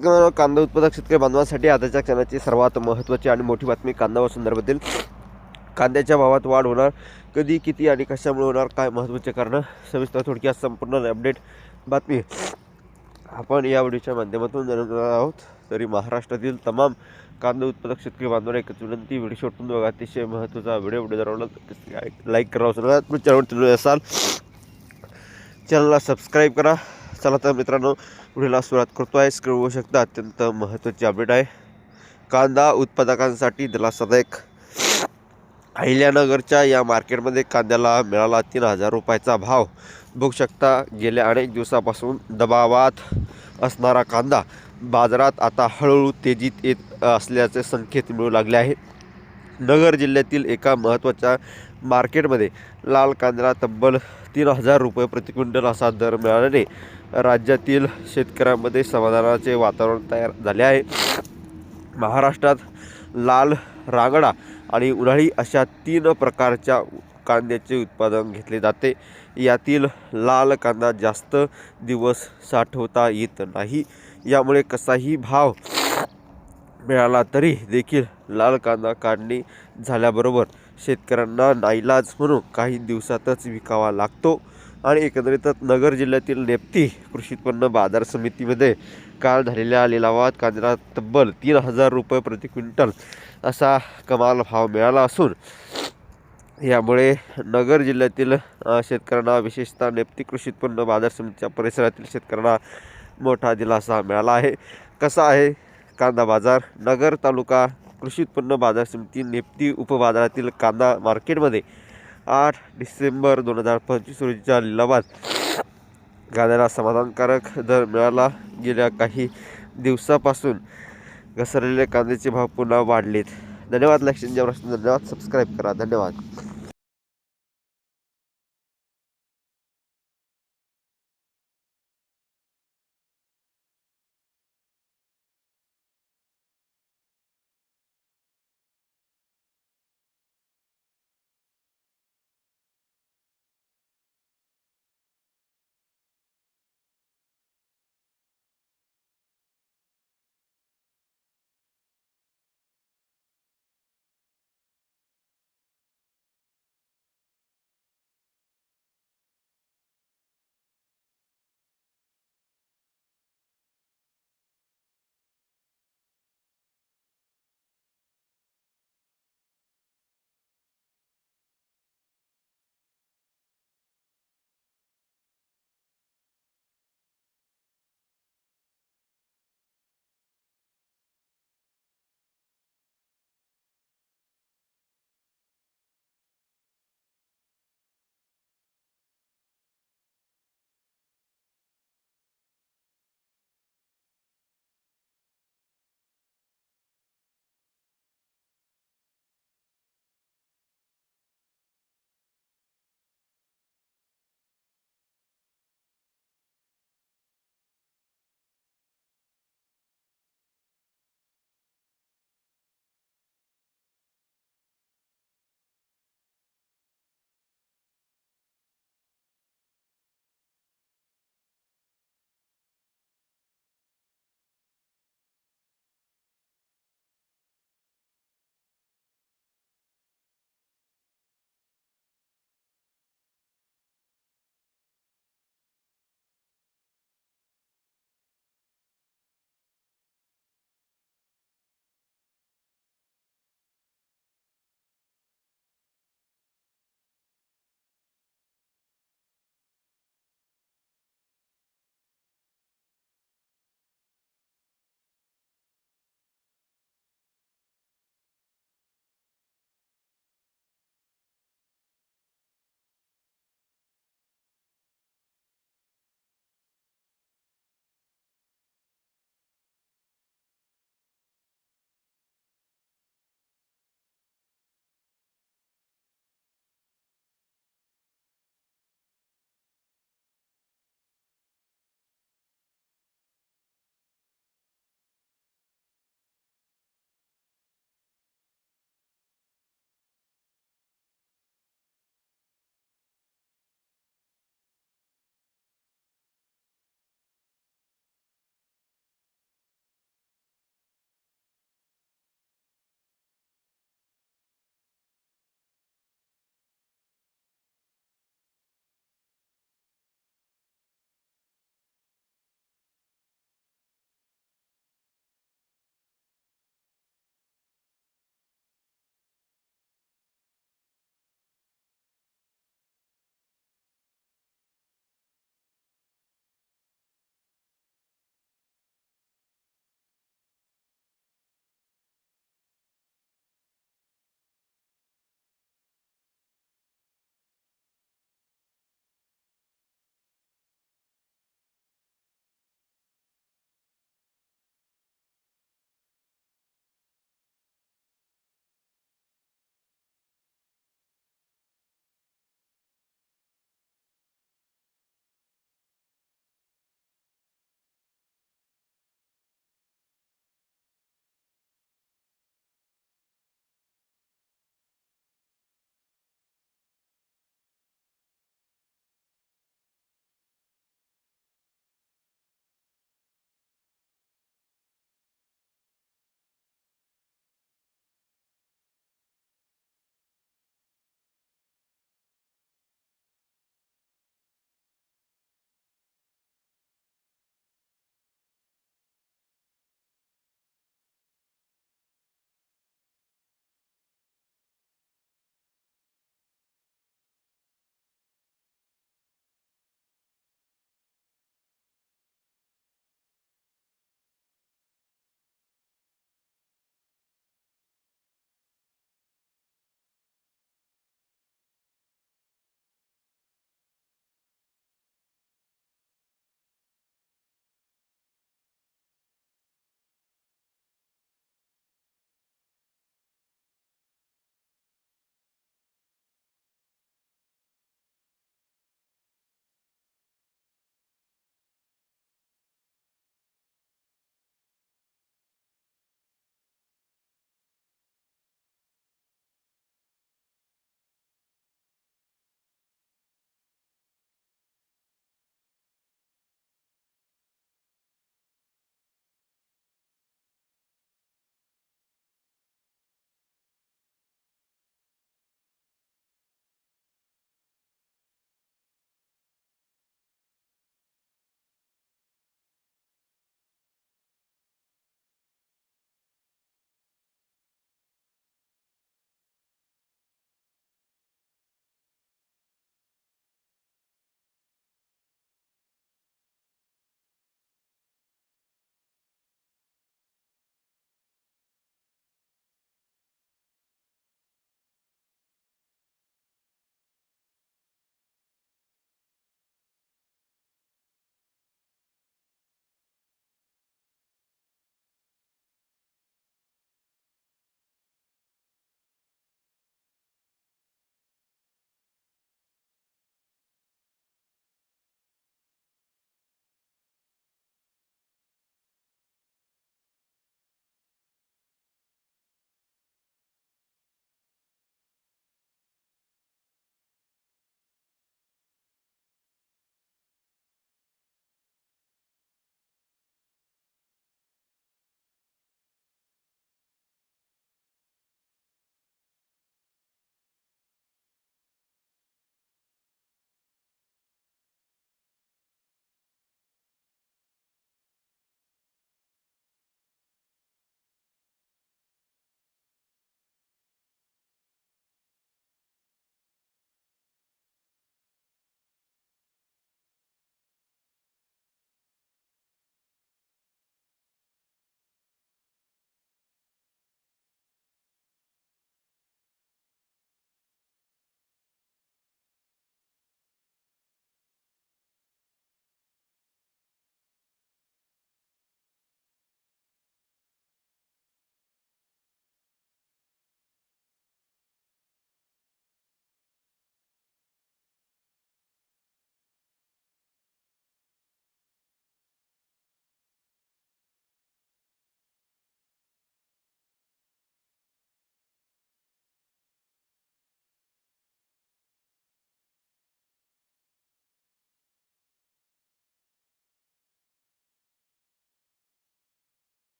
कांदा उत्पादक शेतकरी बांधवांसाठी आताच्या क्षणाची सर्वात महत्त्वाची आणि मोठी बातमी कांदा व संदर्भातील कांद्याच्या भावात वाढ होणार कधी किती आणि कशामुळे होणार काय महत्त्वाचे कारणं? सविस्तर थोडक्यात संपूर्ण अपडेट बातमी आपण या व्हिडिओच्या माध्यमातून जाणवणार आहोत. तरी महाराष्ट्रातील तमाम कांदा उत्पादक शेतकरी बांधवांना एकच विनंती व्हिडिओ शोटून बघा. अतिशय महत्त्वाचा व्हिडिओ. व्हिडिओ जर लाईक करा विसरू तुम्ही चॅनलवर तुम्ही असाल चॅनलला सबस्क्राईब करा. चला तर मित्रांनो पुढेला सुरुवात करतो आहे स्क्रीन होऊ शकता अत्यंत महत्त्वाची अपडेट आहे. कांदा उत्पादकांसाठी दिलासादायक. अहिल्यानगरच्या या मार्केटमध्ये कांद्याला मिळाला तीन हजार रुपयाचा भाव. बघू शकता गेल्या अनेक दिवसापासून दबावात असणारा कांदा बाजारात आता हळूहळू तेजीत येत असल्याचे संकेत मिळू लागले आहे नगर जिल्ह्यातील एका महत्त्वाच्या मार्केटमध्ये लाल कांद्याला तब्बल तीन हजार रुपये प्रति क्विंटल असा दर मिळाल्याने राज्यातील शेतकऱ्यांमध्ये समाधानाचे वातावरण तयार झाले आहे. महाराष्ट्रात लाल रांगडा आणि उन्हाळी अशा तीन प्रकारच्या कांद्याचे उत्पादन घेतले जाते. यातील लाल कांदा जास्त दिवस साठवता येत नाही. यामुळे कसाही भाव मिळाला तरी देखील लाल कांदा काढणी झाल्याबरोबर शेतकऱ्यांना नाईलाज म्हणून काही दिवसातच विकावा लागतो. आणि एकंदरीतच नगर जिल्ह्यातील नेप्ती कृषी उत्पन्न बाजार समितीमध्ये काल झालेल्या लिलावात कांद्याला तब्बल तीन हजार रुपये प्रति क्विंटल असा कमाल भाव मिळाला असून यामुळे नगर जिल्ह्यातील शेतकऱ्यांना विशेषतः नेप्ती कृषी उत्पन्न बाजार समितीच्या परिसरातील शेतकऱ्यांना मोठा दिलासा मिळाला आहे. कसा आहे कांदा बाजार? नगर तालुका कृषी उत्पन्न बाजार समिती नेप्ती उपबाजारातील कांदा मार्केटमध्ये आठ डिसेंबर दोन हजार पंचवीस रोजीच्या लिलावात कांद्याला समाधानकारक दर मिळाला. गेल्या काही दिवसापासून घसरलेले कांद्याचे भाव पुन्हा वाढलेत. धन्यवाद लक्ष धन्यवाद. सबस्क्राईब करा. धन्यवाद.